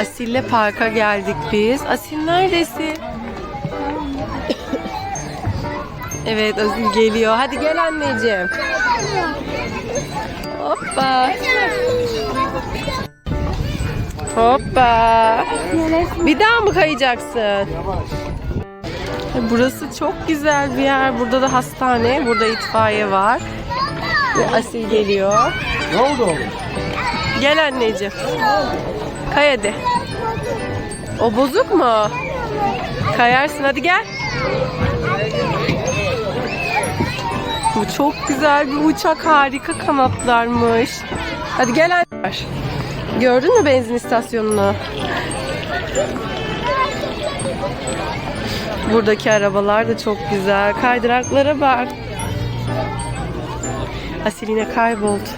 Asil'le parka geldik biz. Asil neredesin? evet Asil geliyor. Hadi gel anneciğim. Hoppa. Hoppa. Bir daha mı kayacaksın? Burası çok güzel bir yer. Burada da hastane, burada itfaiye var. Asil geliyor. Ne oldu oğlum? Gel anneciğim. Kay hadi. O bozuk mu? Kayarsın hadi gel. Bu çok güzel bir uçak harika kanatlarmış. Hadi gel anne. Gördün mü benzin istasyonunu? Buradaki arabalar da çok güzel. Kaydıraklara bak. Asil yine kayboldu.